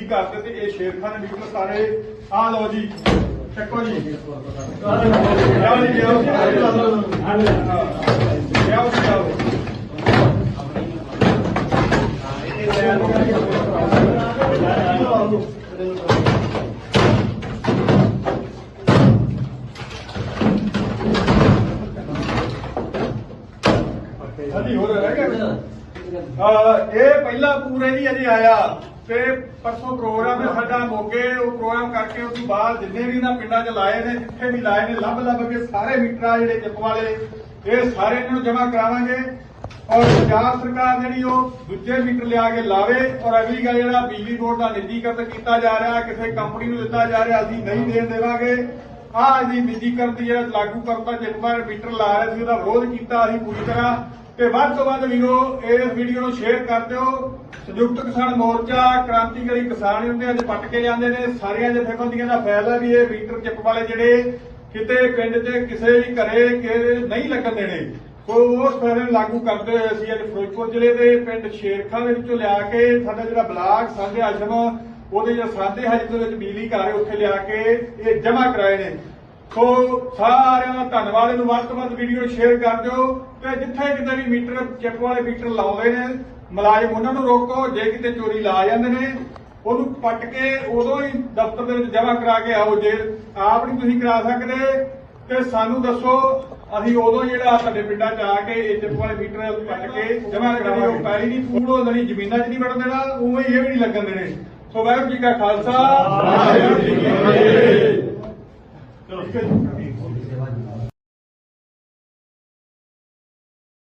ਬਿਜਲੀ ਕਰ ਦਿੱਤੇ ਇਹ ਸ਼ੇਰਖਾਨ ਮੀਟਰ ਸਾਰੇ ਆ ਲਓ ਜੀ ਚੱਕੋ ਜੀ। ਲਿਆਓ ਜੀ ਲਿਆਓ ਲਿਆਓ ਜੀ ਲਿਆਓ ਹਾਂਜੀ ਹੋਰ ਰਹਿ ਗਿਆ ਅਹ ਇਹ ਪਹਿਲਾ ਪੂਰੇ ਨਹੀਂ ਅਜੇ ਆਇਆ। ਤੇ ਪਰਸੋਂ ਪ੍ਰੋਗਰਾਮ ਹੈ, ਸਾਡਾ ਮੋਗੇ ਉਹ ਪ੍ਰੋਗਰਾਮ ਕਰਕੇ ਉਸ ਤੋਂ ਬਾਅਦ ਜਿੰਨੇ ਵੀ ਨਾ ਪਿੰਡਾਂ 'ਚ ਲਾਏ ਨੇ, ਜਿੱਥੇ ਵੀ ਲਾਏ ਨੇ ਲੱਭ ਲੱਭ ਕੇ ਸਾਰੇ ਮੀਟਰ ਆ ਜਿਹੜੇ ਚਿੱਪ ਵਾਲੇ, ਇਹ ਸਾਰੇ ਇਹਨਾਂ ਨੂੰ ਜਮ੍ਹਾਂ ਕਰਾਵਾਂਗੇ। ਔਰ ਪੰਜਾਬ ਸਰਕਾਰ ਜਿਹੜੀ ਉਹ ਦੂਜੇ ਮੀਟਰ ਲਿਆ ਕੇ ਲਾਵੇ, ਔਰ ਅਗਲੀ ਗੱਲ ਜਿਹੜਾ ਬਿਜਲੀ ਬੋਰਡ ਦਾ ਨਿੱਜੀਕਰਨ ਕੀਤਾ ਜਾ ਰਿਹਾ, ਕਿਸੇ ਕੰਪਨੀ ਨੂੰ ਦਿੱਤਾ ਜਾ ਰਿਹਾ, ਅਸੀਂ ਨਹੀਂ ਦੇਣ ਦੇਵਾਂਗੇ। ਆਹ ਅਸੀਂ ਨਿੱਜੀਕਰਨ ਦੀ ਜਿਹੜਾ ਲਾਗੂ ਕਰਤਾ ਜਿੰਪਰ ਮੀਟਰ ਲਾ ਰਹੇ ਸੀ, ਉਹਦਾ ਵਿਰੋਧ ਕੀਤਾ ਅਸੀਂ ਪੂਰੀ ਤਰ੍ਹਾਂ। ਤੇ ਵੱਧ ਤੋਂ ਵੱਧ ਵੀਰੋ, ਇਸ ਵੀਡੀਓ ਨੂੰ ਸ਼ੇਅਰ ਕਰ ਦਿਓ। ਸੰਯੁਕਤ ਕਿਸਾਨ ਮੋਰਚਾ, ਕ੍ਰਾਂਤੀਕਾਰੀ ਕਿਸਾਨ ਹੁੰਦੇ ਅੱਜ ਪੱਟ ਕੇ ਜਾਂਦੇ ਨੇ। ਸਾਰੀਆਂ ਜਥੇਬੰਦੀਆਂ ਦਾ ਫੈਸਲਾ ਵੀ ਇਹ ਮੀਟਰ ਚਿੱਪ ਵਾਲੇ ਜਿਹੜੇ ਕਿਤੇ ਪਿੰਡ 'ਚ ਕਿਸੇ ਵੀ ਘਰੇ ਕਿ ਨਹੀਂ ਲੱਗਣ ਦੇਣੇ। ਸੋ ਉਸ ਫੈਸਲੇ ਨੂੰ ਲਾਗੂ ਕਰਦੇ ਹੋਏ ਅਸੀਂ ਅੱਜ ਫਿਰੋਜ਼ਪੁਰ ਜ਼ਿਲ੍ਹੇ ਦੇ ਪਿੰਡ ਸ਼ੇਰਖਾਂ ਦੇ ਵਿੱਚੋਂ ਲਿਆ ਕੇ ਸਾਡਾ ਜਿਹੜਾ ਬਲਾਕ, ਸਾਂਝੇ ਆਸ਼ਰਮ, ਉਹਦੇ ਜਿਹੜਾ ਸਾਂਝੇ ਹਜਮ ਦੇ ਵਿੱਚ ਬਿਜਲੀ ਘਰ ਹੈ, ਉੱਥੇ ਲਿਆ ਕੇ ਇਹ ਜਮ੍ਹਾਂ ਕਰਾਏ ਨੇ। ਸੋ ਸਾਰਿਆਂ ਦਾ ਧੰਨਵਾਦ। ਇਹਨੂੰ ਵੱਧ ਤੋਂ ਵੱਧ ਵੀਡੀਓ ਸ਼ੇਅਰ ਕਰ ਦਿਓ। ਤੇ ਜਿੱਥੇ ਕਿਤੇ ਵੀ ਮੀਟਰ ਚਿੱਪ ਵਾਲੇ ਮੀਟਰ ਲਾਉਂਦੇ ਨੇ, ਮੁਲਾਜ਼ਮ ਉਹਨਾਂ ਨੂੰ ਰੋਕੋ। ਜੇ ਕਿਤੇ ਚੋਰੀ ਲਾ ਜਾਂਦੇ ਨੇ, ਉਹਨੂੰ ਪੱਟ ਕੇ ਉਦੋਂ ਹੀ ਦਫ਼ਤਰ ਦੇ ਵਿੱਚ ਜਮ੍ਹਾਂ ਕਰਾ ਕੇ ਆਓ ਜੇ। ਆਪ ਨਹੀਂ ਤੁਸੀਂ ਕਰਾ ਸਕਦੇ। ਤੇ ਸਾਨੂੰ ਦੱਸੋ, ਅਸੀਂ ਉਦੋਂ ਜਿਹੜਾ ਤੁਹਾਡੇ ਪਿੰਡਾਂ 'ਚ ਆ ਕੇ ਇਹ ਚਿੱਪ ਵਾਲੇ ਮੀਟਰ ਪੱਟ ਕੇ ਜਮ੍ਹਾਂ ਕਰਾਵਾਂਗੇ ਉਹ ਪੈਲੀ ਨਹੀਂ ਫੂਡ ਦੇਣੀ ਜ਼ਮੀਨਾਂ 'ਚ ਨਹੀਂ ਵੜਨ ਦੇਣਾ। ਉਵੇਂ ਹੀ ਇਹ ਵੀ ਨਹੀਂ ਲੱਗਣ ਦੇਣੇ। ਸੋ ਵਾਹਿਗੁਰੂ ਜੀ ਕਾ ਖਾਲਸਾ। ਵਾਹਿਗੁਰੂ ਜੀ